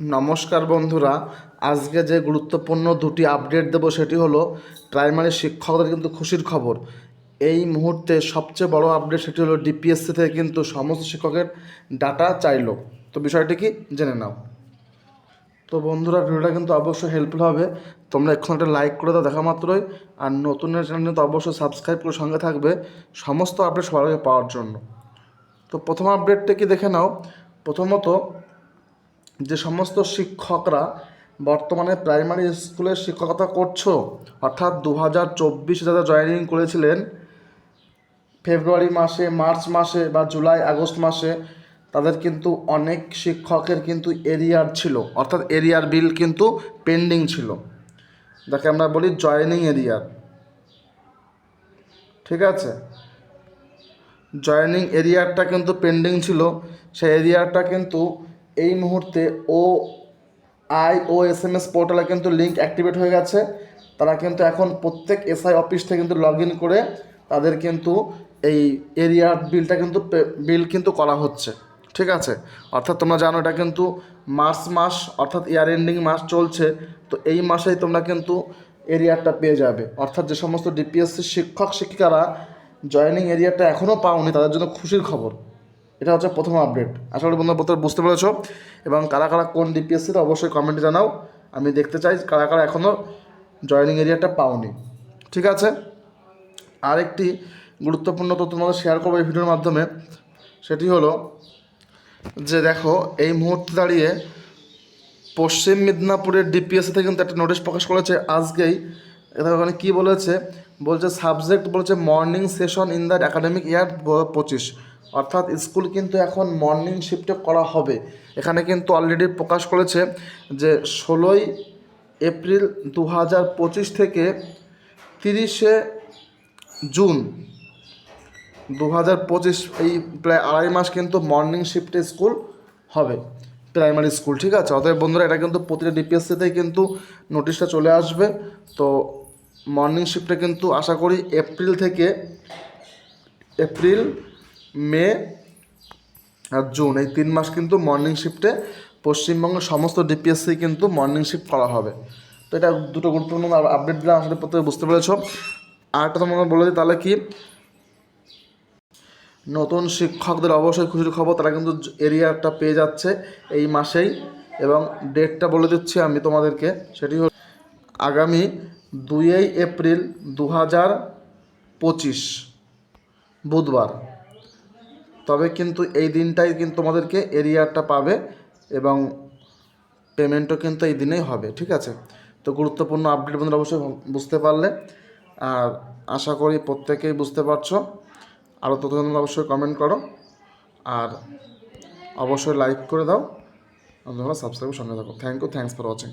নমস্কার বন্ধুরা, আজকে যে গুরুত্বপূর্ণ দুটি আপডেট দেবো সেটি হলো প্রাইমারি শিক্ষকদের কিন্তু খুশির খবর। এই মুহূর্তে সবচেয়ে বড় আপডেট সেটি হলো ডিপিএসসি থেকে কিন্তু সমস্ত শিক্ষকের ডাটা চাইলো। তো বিষয়টি কি জেনে নাও। তো বন্ধুরা, ভিডিওটা কিন্তু অবশ্যই হেল্পফুল হবে। তোমরা এখন একটা লাইক করে দাও দেখা মাত্রই। আর নতুনের চ্যানেল তো অবশ্যই সাবস্ক্রাইব করে সঙ্গে থাকবে সমস্ত আপডেট সবার পাওয়ার জন্য। তো প্রথম আপডেটটা কি দেখে নাও। প্রথমত যে সমস্ত শিক্ষকরা বর্তমানে প্রাইমারি স্কুলে শিক্ষকতা করছ, অর্থাৎ দু হাজার চব্বিশে যারা জয়েনিং করেছিলেন, ফেব্রুয়ারি মাসে, মার্চ মাসে বা জুলাই, আগস্ট মাসে, তাদের কিন্তু অনেক শিক্ষকের কিন্তু এরিয়ার ছিল, অর্থাৎ এরিয়ার বিল কিন্তু পেন্ডিং ছিল। যাকে আমরা বলি জয়েনিং এরিয়ার ঠিক আছে? জয়েনিং এরিয়ারটা কিন্তু পেন্ডিং ছিল, সেই এরিয়ারটা কিন্তু এই মুহূর্তে ও I O S M S পোর্টালে কিন্তু লিঙ্ক অ্যাক্টিভেট হয়ে গেছে। তারা কিন্তু এখন প্রত্যেক এসআই অফিস থেকে কিন্তু লগ ইন করে তাদের কিন্তু এই এরিয়ার বিলটা কিন্তু বিল কিন্তু করা হচ্ছে। ঠিক আছে? অর্থাৎ তোমরা জানো এটা কিন্তু মার্চ মাস, অর্থাৎ ইয়ার এন্ডিং মাস চলছে। তো এই মাসেই তোমরা কিন্তু এরিয়ারটা পেয়ে যাবে। অর্থাৎ যে সমস্ত ডিপিএসসি শিক্ষক শিক্ষিকারা জয়েনিং এরিয়াটা এখনও পাওনি, তাদের জন্য খুশির খবর। এটা হচ্ছে প্রথম আপডেট। আশা করি বন্ধুরা বুঝতে পেরেছ। এবং কারা কারা কোন ডিপিএসসিতে অবশ্যই কমেন্টে জানাও। আমি দেখতে চাই কারা কারা এখনও জয়েনিং এরিয়াটা পাওনি। ঠিক আছে? আরেকটি গুরুত্বপূর্ণ তথ্য তোমাদের শেয়ার করব এই ভিডিওর মাধ্যমে। সেটি হলো যে দেখো, এই মুহূর্তে দাঁড়িয়ে পশ্চিম মেদিনীপুরের ডিপিএসসি থেকে কিন্তু একটা নোটিশ প্রকাশ করেছে আজকেই। ওখানে কী বলেছে? বলছে সাবজেক্ট বলছে morning session in the academic year পঁচিশ। অর্থাৎ স্কুল কিন্তু এখন মর্নিং শিফটে করা হবে। এখানে কিন্তু অলরেডি প্রকাশ করেছে যে ষোলোই এপ্রিল দু হাজার পঁচিশ থেকে তিরিশে জুন দু হাজার পঁচিশ, এই প্রায় আড়াই মাস কিন্তু মর্নিং শিফটে স্কুল হবে প্রাইমারি স্কুল ঠিক আছে? অতএব বন্ধুরা, এটা কিন্তু প্রতিটা ডিপিএসসিতেই কিন্তু নোটিশটা চলে আসবে। তো মর্নিং শিফটে কিন্তু আশা করি এপ্রিল থেকে এপ্রিল মে আর জুন, এই তিন মাস কিন্তু মর্নিং শিফটে পশ্চিমবঙ্গের সমস্ত ডিপিএসসি কিন্তু মর্নিং শিফট করা হবে। তো এটা দুটো গুরুত্বপূর্ণ আপডেট দিলাম আসলে প্রত্যেকে বুঝতে পেরেছ। আর একটা তোমাকে বলে দিই, তাহলে কি? নতুন শিক্ষকদের অবশ্যই খুশির খবর, তারা কিন্তু এরিয়াটা পেয়ে যাচ্ছে এই মাসেই এবং ডেটটা বলে দিচ্ছি আমি তোমাদেরকে, সেটি হল আগামী দুইই এপ্রিল দু হাজার পঁচিশ, বুধবার। তবে কিন্তু এই দিনটাই কিন্তু তোমাদেরকে এরিয়ারটা পাবে এবং পেমেন্টও কিন্তু এই দিনেই হবে, ঠিক আছে? তো গুরুত্বপূর্ণ আপডেট বন্ধুরা অবশ্যই বুঝতে পারলে। আর আশা করি প্রত্যেকেই বুঝতে পারছ। আরও তথ্য তোমরা অবশ্যই কমেন্ট করো। আর অবশ্যই লাইক করে দাও। তোমরা সাবস্ক্রাইব সঙ্গে থাকো। Thank you thanks for watching